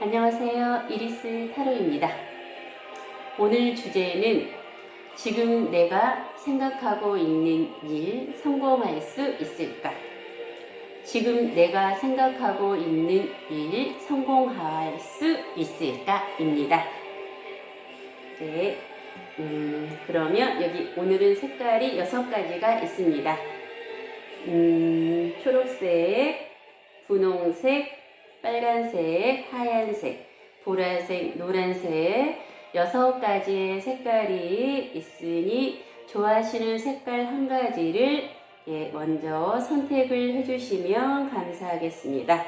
안녕하세요. 이리스 타로입니다. 오늘 주제는 지금 내가 생각하고 있는 일 성공할 수 있을까? 지금 내가 생각하고 있는 일 성공할 수 있을까? 입니다. 네. 음, 그러면 여기 오늘은 색깔이 여섯 가지가 있습니다. 음, 초록색, 분홍색, 빨간색, 하얀색, 보라색, 노란색 여섯 가지의 색깔이 있으니 좋아하시는 색깔 한 가지를 예, 먼저 선택을 해주시면 감사하겠습니다.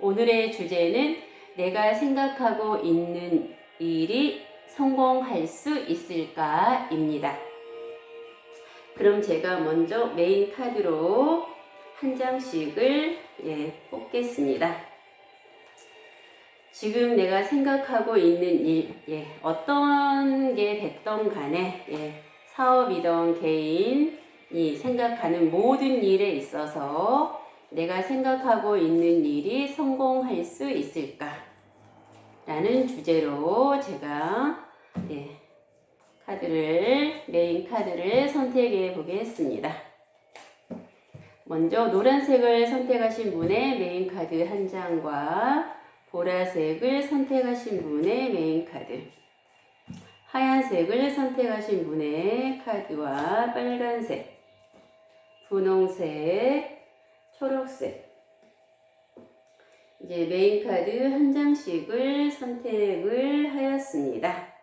오늘의 주제는 내가 생각하고 있는 일이 성공할 수 있을까입니다. 그럼 제가 먼저 메인 카드로 한 장씩을 예, 뽑겠습니다. 지금 내가 생각하고 있는 일, 예, 어떤 게 됐던 간에, 예, 사업이든 개인이 생각하는 모든 일에 있어서 내가 생각하고 있는 일이 성공할 수 있을까? 라는 주제로 제가, 예, 카드를, 메인 카드를 선택해 보겠습니다. 먼저 노란색을 선택하신 분의 메인 카드 한 장과 보라색을 선택하신 분의 메인 카드, 하얀색을 선택하신 분의 카드와 빨간색, 분홍색, 초록색. 이제 메인 카드 한 장씩을 선택을 하였습니다.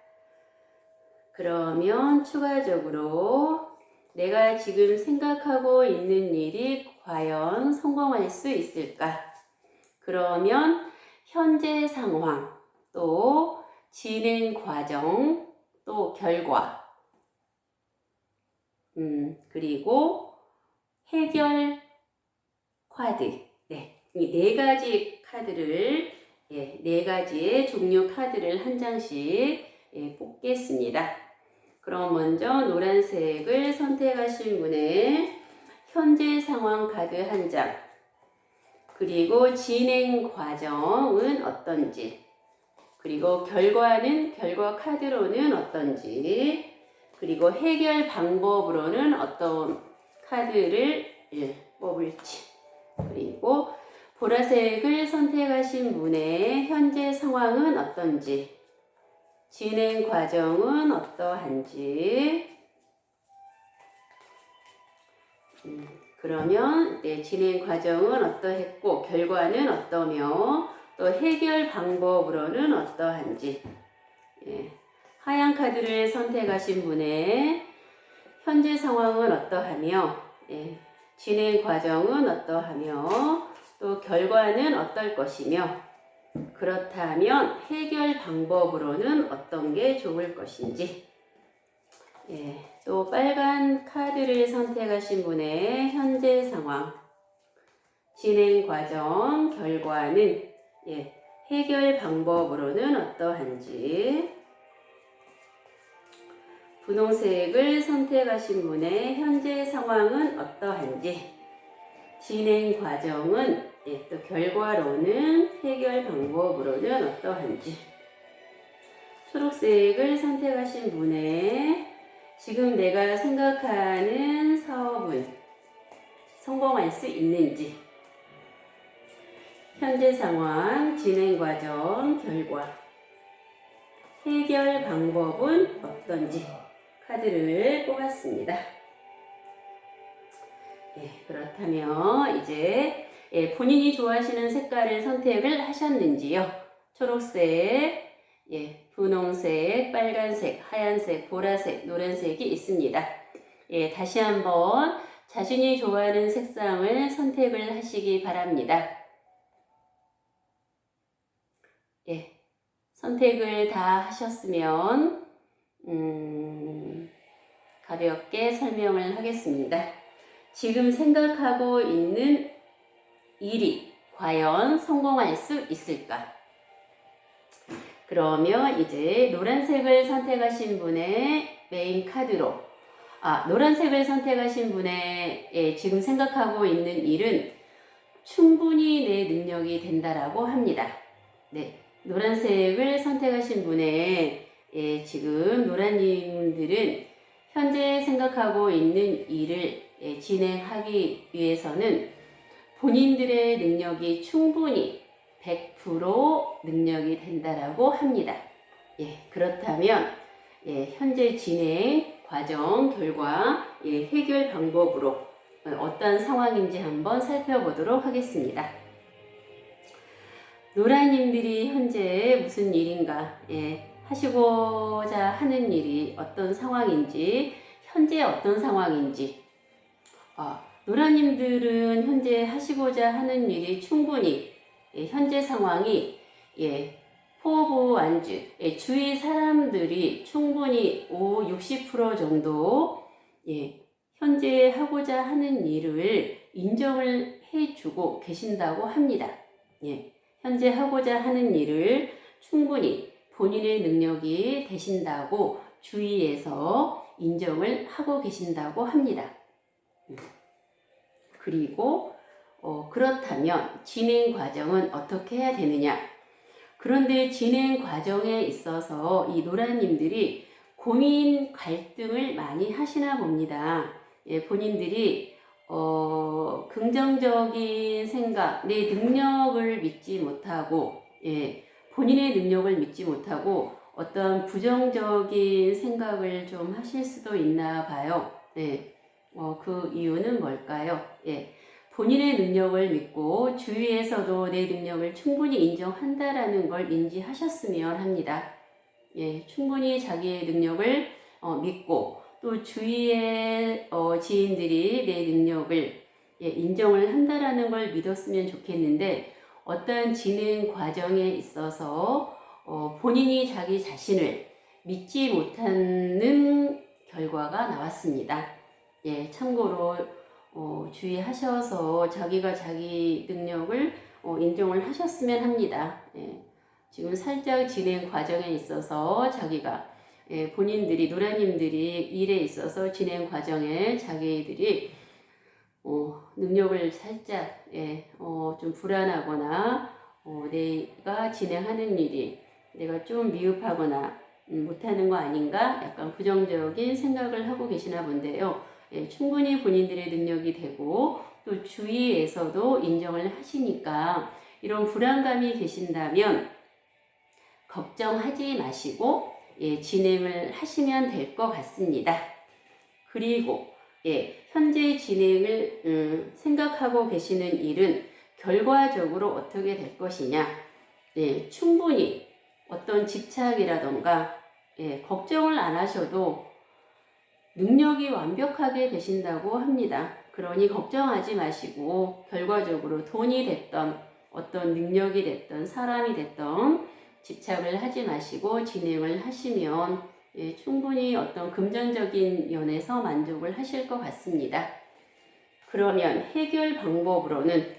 그러면 추가적으로 내가 지금 생각하고 있는 일이 과연 성공할 수 있을까? 그러면 현재 상황, 또 진행 과정, 또 결과, 음, 그리고 해결 카드. 네. 이 네 가지 카드를, 예, 네 가지의 종류 카드를 한 장씩 예, 뽑겠습니다. 그럼 먼저 노란색을 선택하신 분의 현재 상황 카드 한 장, 그리고 진행 과정은 어떤지, 그리고 결과는 결과 카드로는 어떤지, 그리고 해결 방법으로는 어떤 카드를 예, 뽑을지, 그리고 보라색을 선택하신 분의 현재 상황은 어떤지, 진행 과정은 어떠한지, 음, 그러면 네, 진행 과정은 어떠했고 결과는 어떠며 또 해결 방법으로는 어떠한지. 예, 하얀 카드를 선택하신 분의 현재 상황은 어떠하며 예, 진행 과정은 어떠하며 또 결과는 어떨 것이며 그렇다면 해결 방법으로는 어떤 게 좋을 것인지 예, 또 빨간 카드를 선택하신 분의 현재 상황, 진행 과정, 결과는 예, 해결 방법으로는 어떠한지. 분홍색을 선택하신 분의 현재 상황은 어떠한지. 진행 과정은 예, 또 결과로는 해결 방법으로는 어떠한지. 초록색을 선택하신 분의 지금 내가 생각하는 사업은 성공할 수 있는지, 현재 상황, 진행 과정, 결과, 해결 방법은 어떤지 카드를 뽑았습니다. 예, 그렇다면 이제 예, 본인이 좋아하시는 색깔을 선택을 하셨는지요? 초록색, 예, 분홍색, 빨간색, 하얀색, 보라색, 노란색이 있습니다. 예, 다시 한번 자신이 좋아하는 색상을 선택을 하시기 바랍니다. 예, 선택을 다 하셨으면, 음, 가볍게 설명을 하겠습니다. 지금 생각하고 있는 일이 과연 성공할 수 있을까? 그러면 이제 노란색을 선택하신 분의 메인 카드로 아 노란색을 선택하신 분의 예, 지금 생각하고 있는 일은 충분히 내 능력이 된다라고 합니다. 네. 노란색을 선택하신 분의 예, 지금 노란님들은 현재 생각하고 있는 일을 예, 진행하기 위해서는 본인들의 능력이 충분히 100% 능력이 된다라고 합니다. 예, 그렇다면 예, 현재 진행 과정 결과 예, 해결 방법으로 어, 어떤 상황인지 한번 살펴보도록 하겠습니다. 노라님들이 현재 무슨 일인가 예, 하시고자 하는 일이 어떤 상황인지 현재 어떤 상황인지 아, 노라님들은 현재 하시고자 하는 일이 충분히 예, 현재 상황이 예, 포부 안주 예, 주위 사람들이 충분히 5, 60% 정도 예, 현재 하고자 하는 일을 인정을 해주고 계신다고 합니다. 예, 현재 하고자 하는 일을 충분히 본인의 능력이 되신다고 주위에서 인정을 하고 계신다고 합니다. 음. 그리고 어, 그렇다면 진행 과정은 어떻게 해야 되느냐? 그런데 진행 과정에 있어서 이 노라님들이 고민 갈등을 많이 하시나 봅니다. 예, 본인들이 어, 긍정적인 생각, 내 능력을 믿지 못하고, 예, 본인의 능력을 믿지 못하고 어떤 부정적인 생각을 좀 하실 수도 있나 봐요. 예, 어, 그 이유는 뭘까요? 예, 본인의 능력을 믿고 주위에서도 내 능력을 충분히 인정한다라는 걸 인지하셨으면 합니다. 예, 충분히 자기의 능력을 어, 믿고 또 주위의 어, 지인들이 내 능력을 예, 인정을 한다라는 걸 믿었으면 좋겠는데 어떠한 진행 과정에 있어서 어, 본인이 자기 자신을 믿지 못하는 결과가 나왔습니다. 예, 참고로 어, 주의하셔서 자기가 자기 능력을 어, 인정을 하셨으면 합니다. 예, 지금 살짝 진행 과정에 있어서 자기가 예, 본인들이 노라님들이 일에 있어서 진행 과정에 자기들이 어, 능력을 살짝 예, 어, 좀 불안하거나 어, 내가 진행하는 일이 내가 좀 미흡하거나 음, 못하는 거 아닌가 약간 부정적인 생각을 하고 계시나 본데요. 예, 충분히 본인들의 능력이 되고 또 주위에서도 인정을 하시니까 이런 불안감이 계신다면 걱정하지 마시고 예, 진행을 하시면 될 것 같습니다. 그리고 예, 현재 진행을 음, 생각하고 계시는 일은 결과적으로 어떻게 될 것이냐. 예, 충분히 어떤 집착이라던가 예, 걱정을 안 하셔도 능력이 완벽하게 되신다고 합니다. 그러니 걱정하지 마시고 결과적으로 돈이 됐던 어떤 능력이 됐던 사람이 됐던 집착을 하지 마시고 진행을 하시면 예, 충분히 어떤 금전적인 면에서 만족을 하실 것 같습니다. 그러면 해결 방법으로는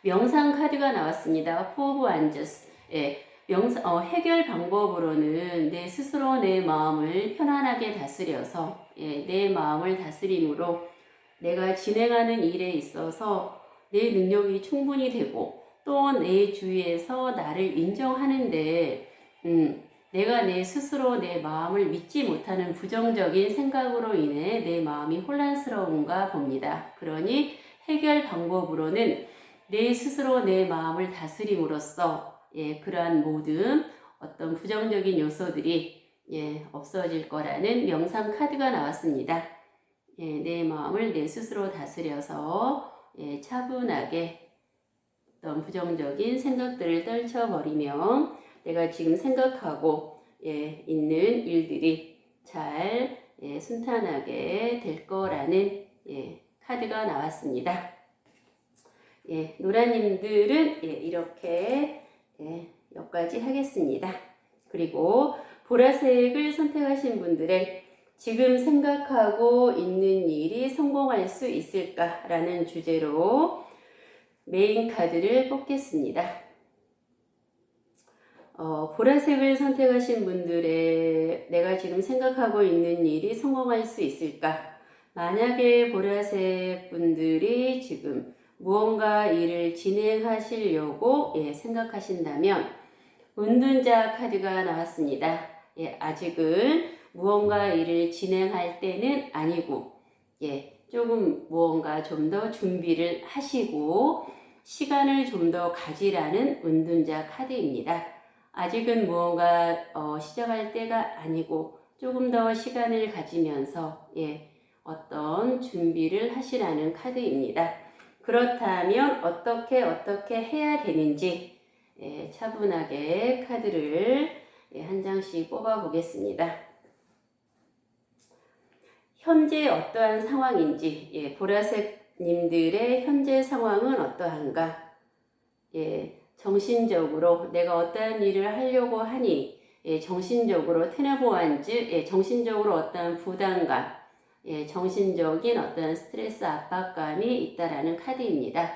명상 카드가 나왔습니다. 포브 안저스. 예, 명상, 어, 해결 방법으로는 내 스스로 내 마음을 편안하게 다스려서 예, 내 마음을 다스림으로 내가 진행하는 일에 있어서 내 능력이 충분히 되고 또 내 주위에서 나를 인정하는데 음, 내가 내 스스로 내 마음을 믿지 못하는 부정적인 생각으로 인해 내 마음이 혼란스러운가 봅니다. 그러니 해결 방법으로는 내 스스로 내 마음을 다스림으로써 예, 그러한 모든 어떤 부정적인 요소들이 예, 없어질 거라는 명상 카드가 나왔습니다. 예, 내 마음을 내 스스로 다스려서 예, 차분하게 어떤 부정적인 생각들을 떨쳐버리면 내가 지금 생각하고 예, 있는 일들이 잘 예, 순탄하게 될 거라는 예, 카드가 나왔습니다. 예, 노라님들은 예, 이렇게 예, 여기까지 하겠습니다. 그리고 보라색을 선택하신 분들의 지금 생각하고 있는 일이 성공할 수 있을까라는 주제로 메인 카드를 뽑겠습니다. 어, 보라색을 선택하신 분들의 내가 지금 생각하고 있는 일이 성공할 수 있을까? 만약에 보라색 분들이 지금 무언가 일을 진행하시려고 예, 생각하신다면 은둔자 카드가 나왔습니다. 예, 아직은 무언가 일을 진행할 때는 아니고, 예, 조금 무언가 좀 더 준비를 하시고, 시간을 좀 더 가지라는 은둔자 카드입니다. 아직은 무언가 어, 시작할 때가 아니고, 조금 더 시간을 가지면서, 예, 어떤 준비를 하시라는 카드입니다. 그렇다면 어떻게 어떻게 해야 되는지 예, 차분하게 카드를 예, 한 장씩 뽑아 보겠습니다. 현재 어떠한 상황인지 예, 보라색 님들의 현재 상황은 어떠한가? 예, 정신적으로 내가 어떠한 일을 하려고 하니 예, 정신적으로 테너보안즈 예, 정신적으로 어떠한 부담감 예, 정신적인 어떤 스트레스 압박감이 있다라는 카드입니다.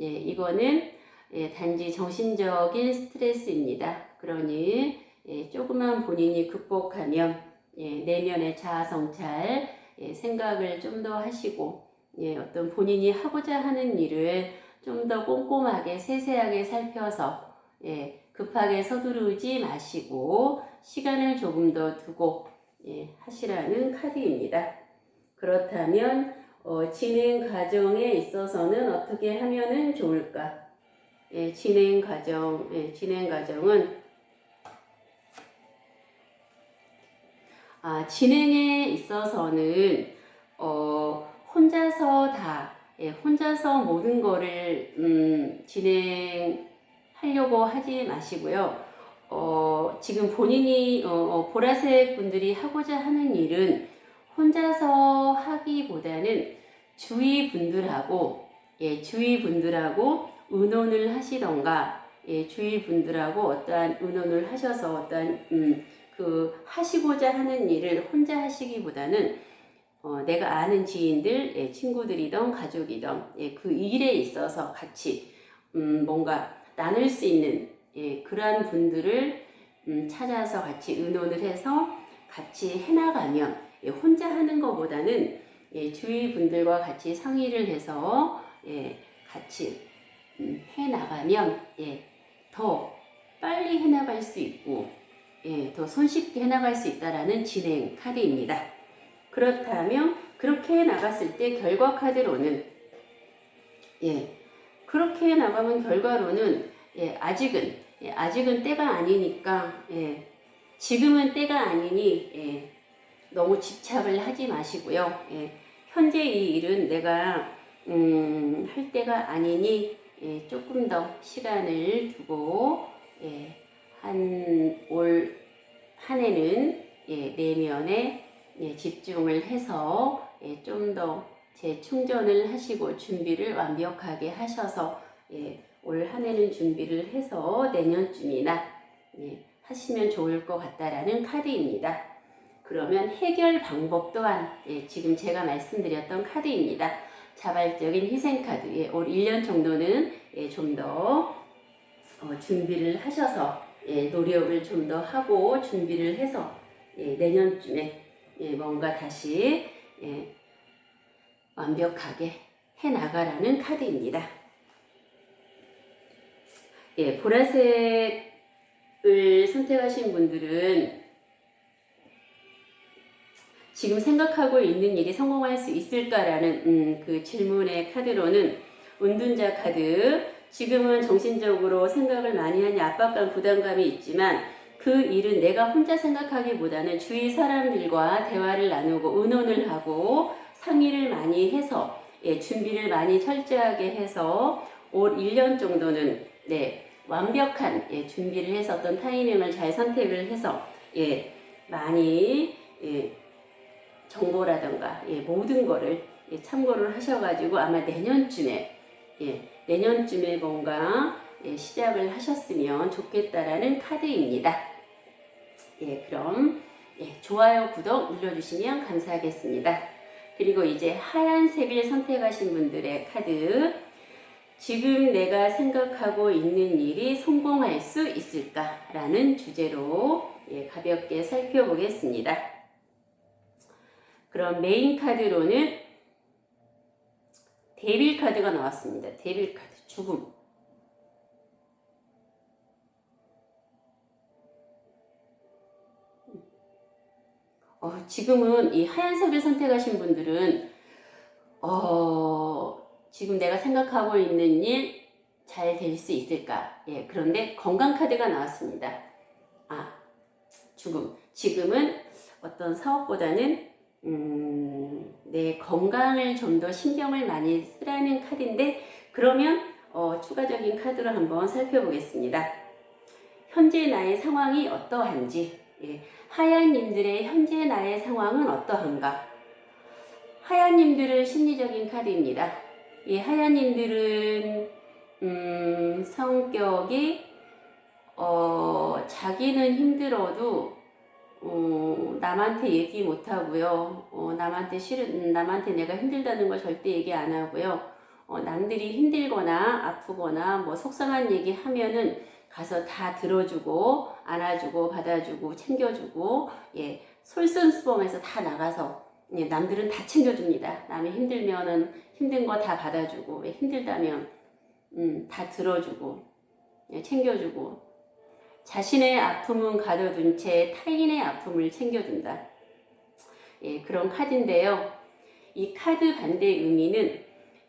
예, 이거는 예, 단지 정신적인 스트레스입니다. 그러니 예, 조금만 본인이 극복하면 예, 내면의 자아 성찰 예, 생각을 좀 더 하시고 예, 어떤 본인이 하고자 하는 일을 좀 더 꼼꼼하게 세세하게 살펴서 예, 급하게 서두르지 마시고 시간을 조금 더 두고 예, 하시라는 카드입니다. 그렇다면 어, 진행 과정에 있어서는 어떻게 하면은 좋을까? 예, 진행 과정, 예, 진행 과정은 아, 진행에 있어서는 어, 혼자서 다 예, 혼자서 모든 거를 음, 진행하려고 하지 마시고요. 어, 지금 본인이 어, 어, 보라색 분들이 하고자 하는 일은 혼자서 하기보다는 주위 분들하고 예, 주위 분들하고 의논을 하시던가 예, 주위 분들하고 어떠한 의논을 하셔서 어떠한 음, 그 하시고자 하는 일을 혼자 하시기보다는 어, 내가 아는 지인들, 예, 친구들이던 가족이던 예, 그 일에 있어서 같이 음, 뭔가 나눌 수 있는 예, 그러한 분들을 음, 찾아서 같이 의논을 해서 같이 해나가면 예, 혼자 하는 것보다는 예, 주위 분들과 같이 상의를 해서 예, 같이 음, 해 나가면 예, 더 빨리 해 나갈 수 있고 예, 더 손쉽게 해 나갈 수 있다라는 진행 카드입니다. 그렇다면 그렇게 해 나갔을 때 결과 카드로는 예, 그렇게 해 나가면 결과로는 예, 아직은 예, 아직은 때가 아니니까 예, 지금은 때가 아니니 예, 너무 집착을 하지 마시고요. 예, 현재 이 일은 내가 음, 할 때가 아니니 예, 조금 더 시간을 두고 예, 한올 한 해는 예, 내면에 예, 집중을 해서 예, 좀 더 재충전을 하시고 준비를 완벽하게 하셔서 예, 올 한 해는 준비를 해서 내년쯤이나 예, 하시면 좋을 것 같다라는 카드입니다. 그러면 해결 방법 또한 예, 지금 제가 말씀드렸던 카드입니다. 자발적인 희생 카드. 예, 올 1년 정도는 예, 좀더 어, 준비를 하셔서 예, 노력을 좀 더 하고 준비를 해서 예, 내년쯤에 예, 뭔가 다시 예, 완벽하게 해 나가라는 카드입니다. 예, 보라색을 선택하신 분들은 지금 생각하고 있는 일이 성공할 수 있을까라는 음, 그 질문의 카드로는 은둔자 카드. 지금은 정신적으로 생각을 많이 하니 압박감, 부담감이 있지만 그 일은 내가 혼자 생각하기보다는 주위 사람들과 대화를 나누고 의논을 하고 상의를 많이 해서 예, 준비를 많이 철저하게 해서 올 1년 정도는 네, 완벽한 예, 준비를 해서 어떤 타이밍을 잘 선택을 해서 예, 많이 예, 정보라든가 예, 모든 거를 예, 참고를 하셔가지고 아마 내년쯤에 예, 내년쯤에 뭔가 예, 시작을 하셨으면 좋겠다라는 카드입니다. 예, 그럼 예, 좋아요, 구독 눌러주시면 감사하겠습니다. 그리고 이제 하얀색을 선택하신 분들의 카드 지금 내가 생각하고 있는 일이 성공할 수 있을까라는 주제로 예, 가볍게 살펴보겠습니다. 그럼 메인 카드로는 데빌 카드가 나왔습니다. 데빌 카드 죽음. 어, 지금은 이 하얀색을 선택하신 분들은 어, 지금 내가 생각하고 있는 일 잘 될 수 있을까? 예, 그런데 건강 카드가 나왔습니다. 아, 죽음. 지금은 어떤 사업보다는 음, 내 건강을 좀 더 신경을 많이 쓰라는 카드인데 그러면 어, 추가적인 카드로 한번 살펴보겠습니다. 현재 나의 상황이 어떠한지, 예, 하얀님들의 현재 나의 상황은 어떠한가? 하얀님들은 심리적인 카드입니다. 이 하얀님들은 음, 성격이 어, 자기는 힘들어도 어, 남한테 얘기 못 하고요. 어, 남한테 싫은 남한테 내가 힘들다는 걸 절대 얘기 안 하고요. 어, 남들이 힘들거나 아프거나 뭐 속상한 얘기 하면은 가서 다 들어주고 안아주고 받아주고 챙겨주고 예 솔선수범해서 다 나가서 예, 남들은 다 챙겨줍니다. 남이 힘들면은 힘든 거 다 받아주고 예, 힘들다면 음, 다 들어주고 예, 챙겨주고 자신의 아픔은 가둬둔 채 타인의 아픔을 챙겨준다. 예, 그런 카드인데요. 이 카드 반대 의미는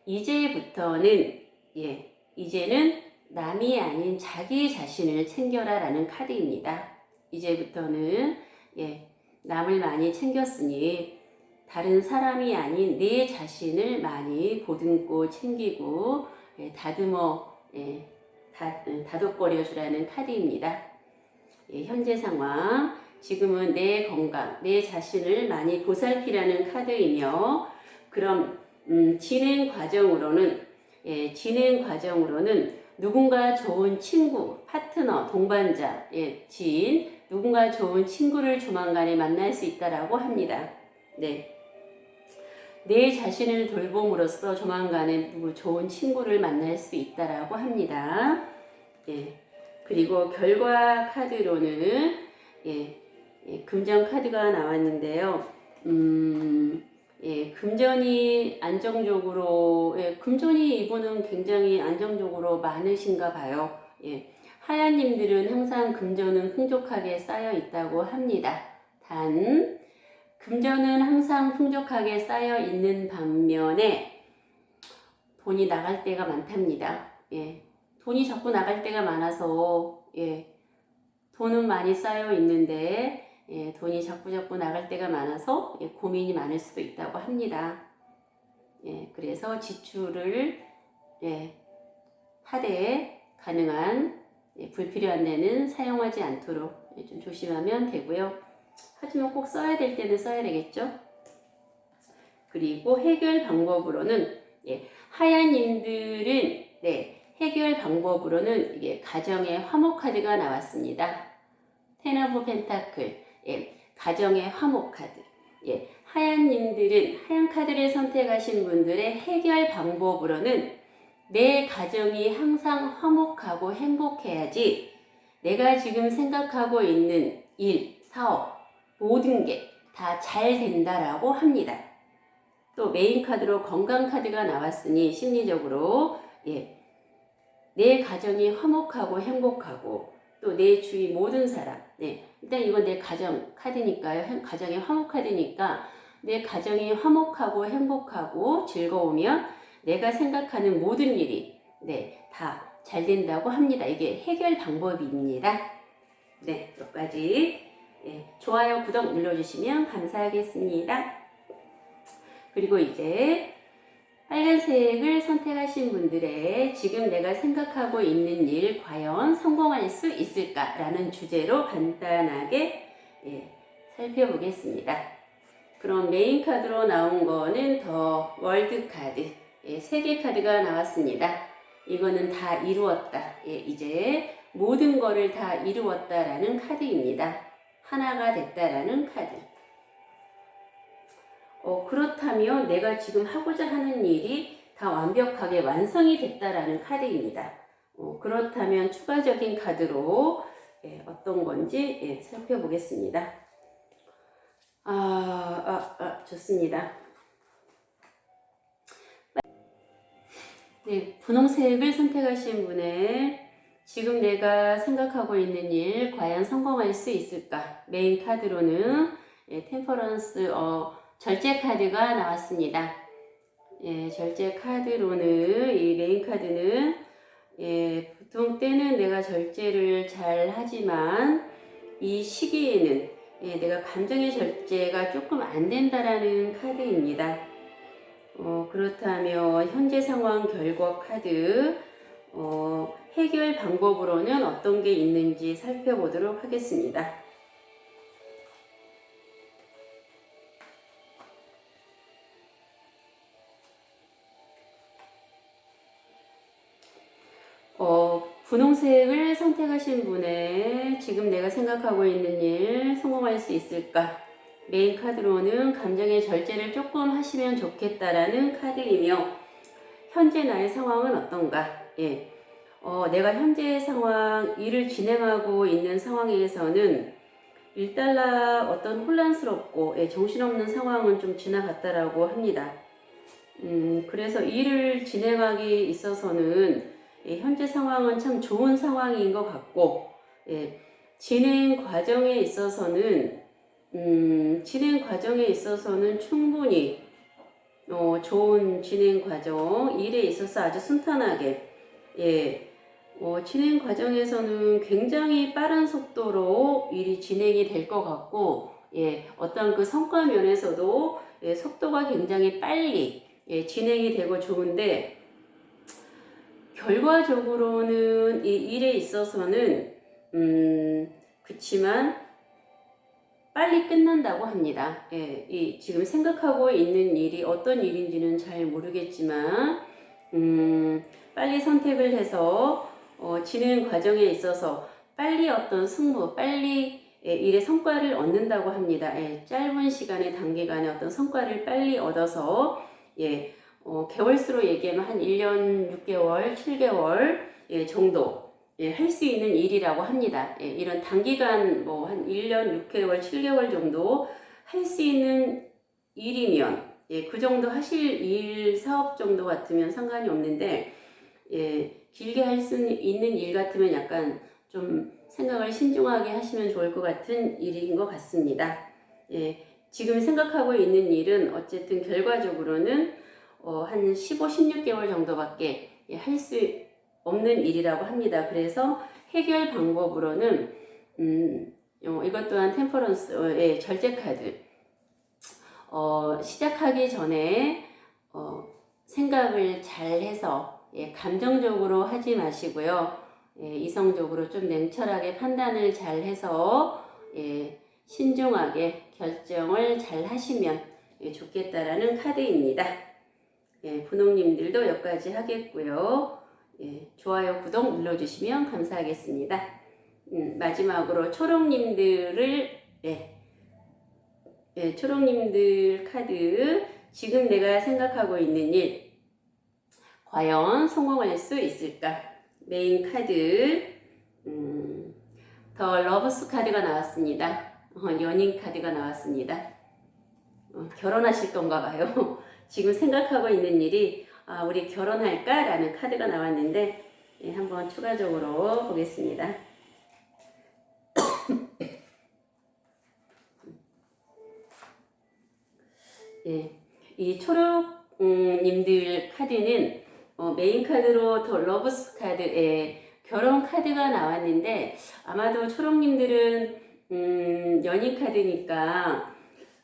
이제부터는 예, 이제는 남이 아닌 자기 자신을 챙겨라 라는 카드입니다. 이제부터는 예, 남을 많이 챙겼으니 다른 사람이 아닌 내 자신을 많이 보듬고 챙기고 예, 다듬어 예, 다, 다독거려 주라는 카드입니다. 예, 현재 상황 지금은 내 건강, 내 자신을 많이 보살피라는 카드이며 그럼 음, 진행 과정으로는 예, 진행 과정으로는 누군가 좋은 친구, 파트너, 동반자, 예, 지인, 누군가 좋은 친구를 조만간에 만날 수 있다라고 합니다. 네. 내 자신을 돌봄으로써 조만간에 누구 좋은 친구를 만날 수 있다라고 합니다. 예. 그리고 결과 카드로는 예, 예, 금전 카드가 나왔는데요. 음, 예, 금전이 안정적으로, 예, 금전이 이분은 굉장히 안정적으로 많으신가 봐요. 예, 하얀님들은 항상 금전은 풍족하게 쌓여 있다고 합니다. 단, 금전은 항상 풍족하게 쌓여 있는 반면에 돈이 나갈 때가 많답니다. 예, 돈이 자꾸 나갈 때가 많아서, 예, 돈은 많이 쌓여 있는데, 예, 돈이 자꾸 자꾸 나갈 때가 많아서 예, 고민이 많을 수도 있다고 합니다. 예, 그래서 지출을 예, 하되 가능한 예, 불필요한 데는 사용하지 않도록 예, 좀 조심하면 되고요. 하지만 꼭 써야 될 때는 써야 되겠죠. 그리고 해결 방법으로는 예, 하얀 님들은 네, 해결 방법으로는 이게 가정의 화목 카드가 나왔습니다. 텐 오브 펜타클 예, 가정의 화목 카드. 예, 하얀 님들은 하얀 카드를 선택하신 분들의 해결 방법으로는 내 가정이 항상 화목하고 행복해야지 내가 지금 생각하고 있는 일, 사업, 모든 게 다 잘 된다라고 합니다. 또 메인 카드로 건강 카드가 나왔으니 심리적으로 예, 내 가정이 화목하고 행복하고 또 내 주위 모든 사람 네, 일단 이건 내 가정 카드니까요. 가정의 화목 카드니까 내 가정이 화목하고 행복하고 즐거우면 내가 생각하는 모든 일이 네, 다 잘 된다고 합니다. 이게 해결 방법입니다. 네, 여기까지 네, 좋아요, 구독 눌러주시면 감사하겠습니다. 그리고 이제 빨간색을 선택하신 분들의 지금 내가 생각하고 있는 일 과연 성공할 수 있을까라는 주제로 간단하게 예, 살펴보겠습니다. 그럼 메인 카드로 나온 거는 더 월드 카드, 예, 세계 카드가 나왔습니다. 이거는 다 이루었다. 예, 이제 모든 거를 다 이루었다라는 카드입니다. 하나가 됐다라는 카드. 어, 그렇다면 내가 지금 하고자 하는 일이 다 완벽하게 완성이 됐다라는 카드입니다. 어, 그렇다면 추가적인 카드로 예, 어떤 건지 예, 살펴보겠습니다. 아, 아, 아, 좋습니다. 네, 분홍색을 선택하신 분의 지금 내가 생각하고 있는 일 과연 성공할 수 있을까? 메인 카드로는 예, 템퍼런스 어, 절제 카드가 나왔습니다. 예, 절제 카드로는 이 메인 카드는 예, 보통 때는 내가 절제를 잘 하지만 이 시기에는 예, 내가 감정의 절제가 조금 안 된다라는 카드입니다. 어, 그렇다면 현재 상황 결과 카드 어, 해결 방법으로는 어떤 게 있는지 살펴보도록 하겠습니다. 어, 분홍색을 선택하신 분의 지금 내가 생각하고 있는 일 성공할 수 있을까? 메인 카드로는 감정의 절제를 조금 하시면 좋겠다라는 카드이며 현재 나의 상황은 어떤가? 예. 어, 내가 현재 상황, 일을 진행하고 있는 상황에서는 일달러 어떤 혼란스럽고 예, 정신없는 상황은 좀 지나갔다라고 합니다. 음, 그래서 일을 진행하기 있어서는 예, 현재 상황은 참 좋은 상황인 것 같고 예, 진행 과정에 있어서는 음, 진행 과정에 있어서는 충분히 어, 좋은 진행 과정 일에 있어서 아주 순탄하게 예, 어, 진행 과정에서는 굉장히 빠른 속도로 일이 진행이 될 것 같고 예, 어떤 그 성과 면에서도 예, 속도가 굉장히 빨리 예, 진행이 되고 좋은데 결과적으로는 이 일에 있어서는 음, 그치만 빨리 끝난다고 합니다. 예, 이 지금 생각하고 있는 일이 어떤 일인지는 잘 모르겠지만 음, 빨리 선택을 해서 어, 진행 과정에 있어서 빨리 어떤 승부, 빨리 예, 일의 성과를 얻는다고 합니다. 예, 짧은 시간의 단기간에 어떤 성과를 빨리 얻어서 예, 어, 개월수로 얘기하면 한 1년 6개월, 7개월 예, 정도 예, 할 수 있는 일이라고 합니다. 예, 이런 단기간 뭐 한 1년 6개월, 7개월 정도 할 수 있는 일이면 예, 그 정도 하실 일 사업 정도 같으면 상관이 없는데 예, 길게 할 수 있는 일 같으면 약간 좀 생각을 신중하게 하시면 좋을 것 같은 일인 것 같습니다. 예, 지금 생각하고 있는 일은 어쨌든 결과적으로는 어, 한 15, 16개월 정도밖에 예, 할수 없는 일이라고 합니다. 그래서 해결 방법으로는 음, 어, 이것 또한 템퍼런스의 절제 카드 어, 시작하기 전에 어, 생각을 잘 해서 예, 감정적으로 하지 마시고요. 예, 이성적으로 좀 냉철하게 판단을 잘 해서 예, 신중하게 결정을 잘 하시면 예, 좋겠다라는 카드입니다. 예, 분홍님들도 여기까지 하겠고요. 예, 좋아요, 구독 눌러주시면 감사하겠습니다. 음, 마지막으로 초롱님들을 예, 예, 초롱님들 카드 지금 내가 생각하고 있는 일 과연 성공할 수 있을까? 메인 카드 음, 더 러브스 카드가 나왔습니다. 어, 연인 카드가 나왔습니다. 어, 결혼하실 건가 봐요. 지금 생각하고 있는 일이 아, 우리 결혼할까 라는 카드가 나왔는데 예, 한번 추가적으로 보겠습니다. 예, 이 초록님들 카드는 어, 메인 카드로 더 러브스 카드에 결혼 카드가 나왔는데 아마도 초록님들은 음, 연인 카드니까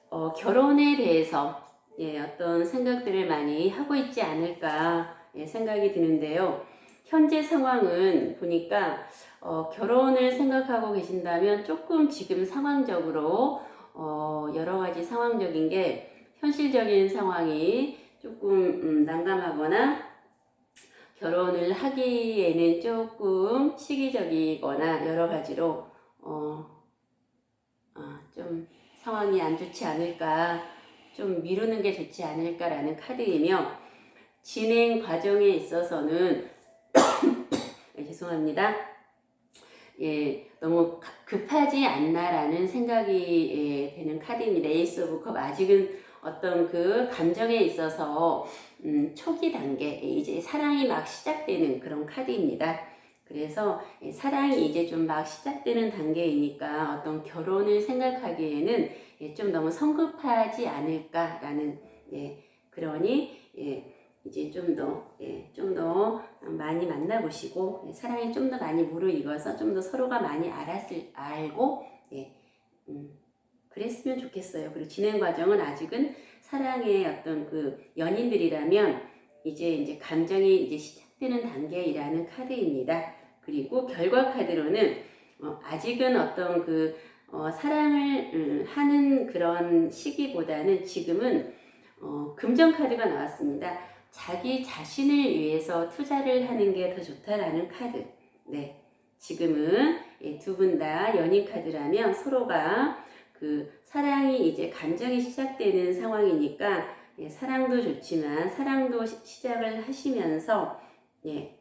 어, 결혼에 대해서 예, 어떤 생각들을 많이 하고 있지 않을까 예, 생각이 드는데요. 현재 상황은 보니까 어, 결혼을 생각하고 계신다면 조금 지금 상황적으로 어, 여러 가지 상황적인 게 현실적인 상황이 조금 음, 난감하거나 결혼을 하기에는 조금 시기적이거나 여러 가지로 어, 어, 좀 상황이 안 좋지 않을까 좀 미루는 게 좋지 않을까라는 카드이며 진행 과정에 있어서는 네, 죄송합니다. 예, 너무 급하지 않나라는 생각이 예, 되는 카드입니다. 에이스 오브 컵 아직은 어떤 그 감정에 있어서 음, 초기 단계 이제 사랑이 막 시작되는 그런 카드입니다. 그래서 예, 사랑이 이제 좀 막 시작되는 단계이니까 어떤 결혼을 생각하기에는 예, 좀 너무 성급하지 않을까라는 예, 그러니 예, 이제 좀 더, 예, 좀더 많이 만나보시고, 예, 사랑이 좀 더 많이 무르익어서 좀 더 서로가 많이 알았을, 알고, 예, 음, 그랬으면 좋겠어요. 그리고 진행 과정은 아직은 사랑의 어떤 그 연인들이라면 이제 이제 감정이 이제 시작되는 단계이라는 카드입니다. 그리고 결과 카드로는 어, 아직은 어떤 그 어, 사랑을 음, 하는 그런 시기보다는 지금은 어, 금전 카드가 나왔습니다. 자기 자신을 위해서 투자를 하는 게 더 좋다라는 카드. 네. 지금은 예, 두분 다 연인 카드라면 서로가 그 사랑이 이제 감정이 시작되는 상황이니까 예, 사랑도 좋지만 사랑도 시- 시작을 하시면서 예,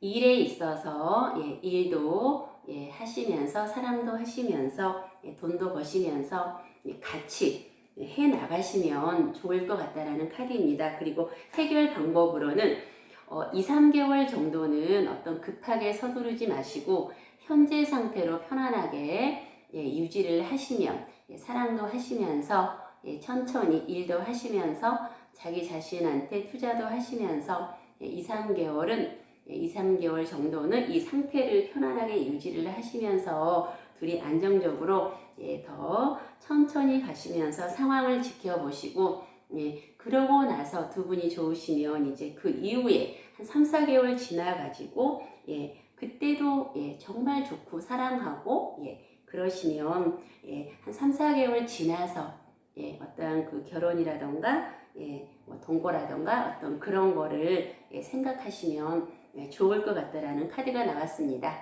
일에 있어서 예, 일도 예, 하시면서 사랑도 하시면서 예, 돈도 버시면서 예, 같이 예, 해 나가시면 좋을 것 같다라는 카드입니다. 그리고 해결 방법으로는 어, 2, 3개월 정도는 어떤 급하게 서두르지 마시고 현재 상태로 편안하게 예, 유지를 하시면 예, 사랑도 하시면서 예, 천천히 일도 하시면서 자기 자신한테 투자도 하시면서 예, 2, 3개월은 예, 2, 3개월 정도는 이 상태를 편안하게 유지를 하시면서 둘이 안정적으로 예, 더 천천히 가시면서 상황을 지켜보시고 예, 그러고 나서 두 분이 좋으시면 이제 그 이후에 한 3, 4개월 지나가지고 예, 그때도 예, 정말 좋고 사랑하고 예, 그러시면 예, 한 3, 4개월 지나서 예, 어떤 그 결혼이라던가 예, 뭐 동거라던가 어떤 그런 거를 예, 생각하시면 예, 좋을 것 같다라는 카드가 나왔습니다.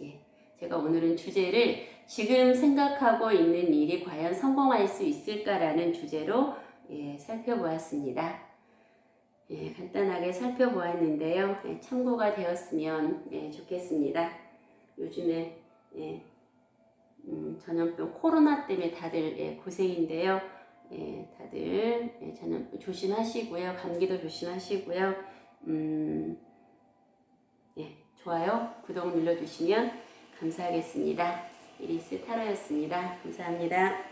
예, 제가 오늘은 주제를 지금 생각하고 있는 일이 과연 성공할 수 있을까라는 주제로 예, 살펴보았습니다. 예, 간단하게 살펴보았는데요. 예, 참고가 되었으면 예, 좋겠습니다. 요즘에 예, 음, 전염병 코로나 때문에 다들 예, 고생인데요. 예, 다들 예, 전염병 조심하시고요. 감기도 조심하시고요. 음, 예, 좋아요, 구독 눌러주시면 감사하겠습니다. 이리스 타로였습니다. 감사합니다.